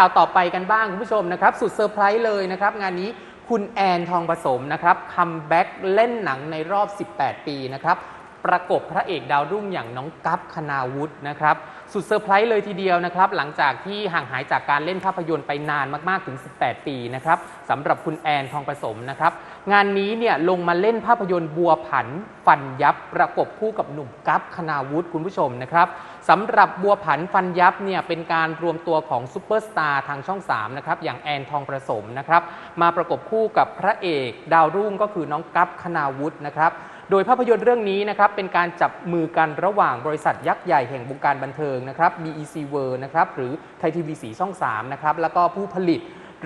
ข่าวต่อไปกันบ้างคุณผู้ชมนะครับ สุดเซอร์ไพรส์เลยนะครับ งานนี้คุณแอนทองผสมนะครับคัมแบ็กเล่นหนังในรอบ 18 ปีนะครับ ประกบพระเอกดาวรุ่งอย่างน้องกั๊บคณาวุฒินะครับสุดเซอร์ไพรส์เลยทีเดียวนะครับหลังจากที่ห่างหายจากการเล่นภาพยนตร์ไปนานมากๆถึง 18 ปีนะครับสำหรับคุณแอนทองผสมนะครับงานนี้เนี่ยลงมาเล่นภาพยนตร์บัวผันฟันยับ ประกบคู่กับหนุ่มกั๊บคณาวุฒิคุณผู้ชมนะครับสำหรับบัวผันฟันยับเนี่ยเป็นการรวมตัวของซูเปอร์สตาร์ทางช่อง3นะครับอย่างแอนทองประสมนะครับมาประกบคู่กับพระเอกดาวรุ่งก็คือน้องกั๊บคณาวุฒินะครับ โดยภาพยนตร์เรื่องนี้นะครับเป็นการจับมือกันระหว่างบริษัทยักษ์ใหญ่แห่งวงการบันเทิงนะครับ BEC World นะครับหรือไทยทีวีสีช่อง3นะครับแล้วก็ผู้ผลิต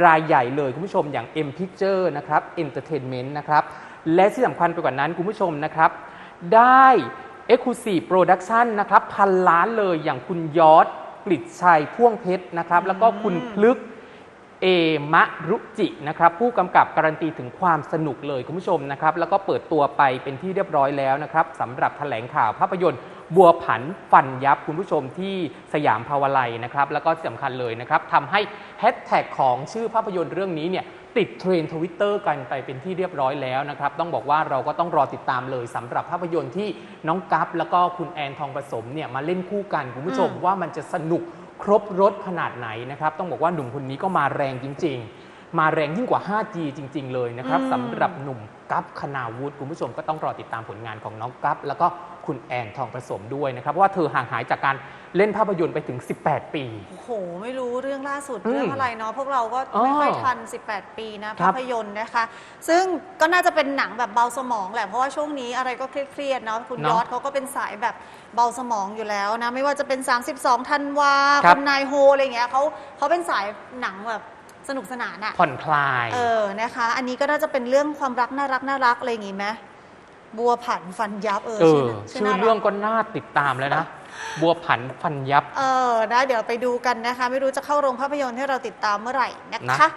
รายใหญ่เลยคุณผู้ชมอย่าง M Picture นะครับ Entertainment นะครับและที่สำคัญไปกว่านั้นคุณผู้ชมนะครับได้ Exclusive Production นะครับพันล้านเลยอย่างคุณยอดกฤษชัยพ่วงเพชรนะครับแล้วก็คุณพลึก เอมะรุจินะครับผู้กำกับการันตีถึงความสนุกเลยคุณผู้ชมนะครับแล้วก็เปิดตัวไปเป็นที่เรียบร้อยแล้วนะครับสำหรับแถลงข่าวภาพยนตร์บัวผันฟันยับคุณผู้ชมที่สยามภาวไลย์นะครับแล้วก็ที่สำคัญเลยนะครับทำให้แฮชแท็กของชื่อภาพยนตร์เรื่องนี้เนี่ยติดเทรนทวิตเตอร์ Twitter กันไปเป็นที่เรียบร้อยแล้วนะครับต้องบอกว่าเราก็ต้องรอติดตามเลยสำหรับภาพยนตร์ที่น้องกัฟแล้วก็คุณแอนทองผสมเนี่ยมาเล่นคู่กันคุณผู้ชมว่ามันจะสนุก ครบรถขนาดไหนนะครับ ต้องบอกว่าหนุ่มคนนี้ก็มาแรงจริง ๆ มาแรงยิ่งกว่า 5G จริง ๆ เลยนะครับอืมสำหรับหนุ่มกัฟคณาวุฒิคุณผู้ชมก็ต้องรอติดตามผลงานของน้องกัฟแล้วก็ คุณแอนทองผสมด้วยนะครับเพราะว่าเธอห่างหายจากการเล่นภาพยนตร์ไปถึง 18 ปี โอ้โห ไม่รู้เรื่องล่าสุดอืมเรื่องอะไรเนาะพวกเราก็อ๋อไม่ค่อยทัน 18 ปีนะครัภาบพยนตร์นะคะ ซึ่งก็น่าจะเป็นหนังแบบเบาสมองแหละ เพราะว่าช่วงนี้อะไรก็เครียดๆเนาะคุณเนอะยอดเขาก็เป็นสายแบบเบาสมองอยู่แล้วนะ ไม่ว่าจะเป็น 32 ธันวาครัคุบณนายโฮอะไรอย่างเงี้ยเขาเขาเป็นสายหนังแบบสนุกสนานอะผ่อนคลาย เออนะคะ อันนี้ก็น่าจะเป็นเรื่องความรักน่ารักน่ารักอะไรอย่างงี้ไหม บัวผันฟันยับเออเอชื่อน่าชื่อน่ารักเรื่องก็น่าติดตามแล้วนะ บัวผันฟันยับ เออนะเดี๋ยวไปดูกันนะคะ ไม่รู้จะเข้าโรงภาพยนตร์ให้เราติดตามเมื่อไหร่นะนะคะ